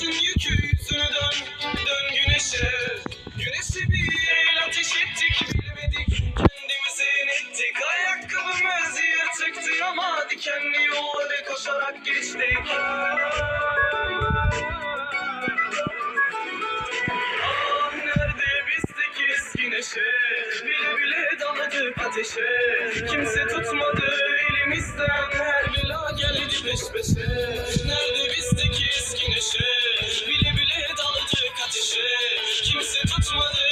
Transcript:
Alsın yükü yüzünü dön, dön güneşe. Güneşe bir el ateş ettik bilmedik. Kendimizi inettik. Ayakkabımız yırtıktı ama dikenli yolları koşarak geçtik. Ah nerede bizdeki eski neşe Bile bile daladık ateşe Kimse tutmadı elimizden Her bela geldi peş peşe Tutmadı